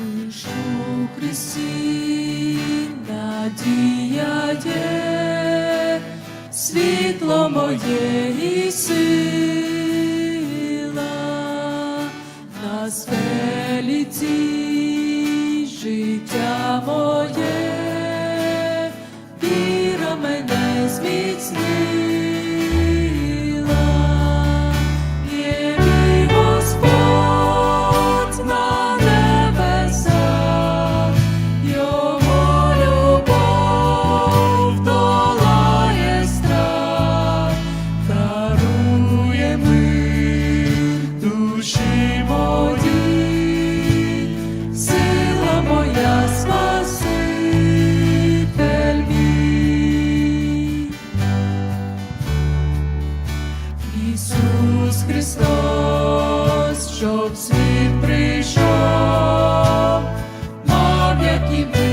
Вишу Христі, надія є, моє і сила, на свеліці життя моє, віра мене зміцнила. Ісус Христос, щоб світ прийшов, мав як і.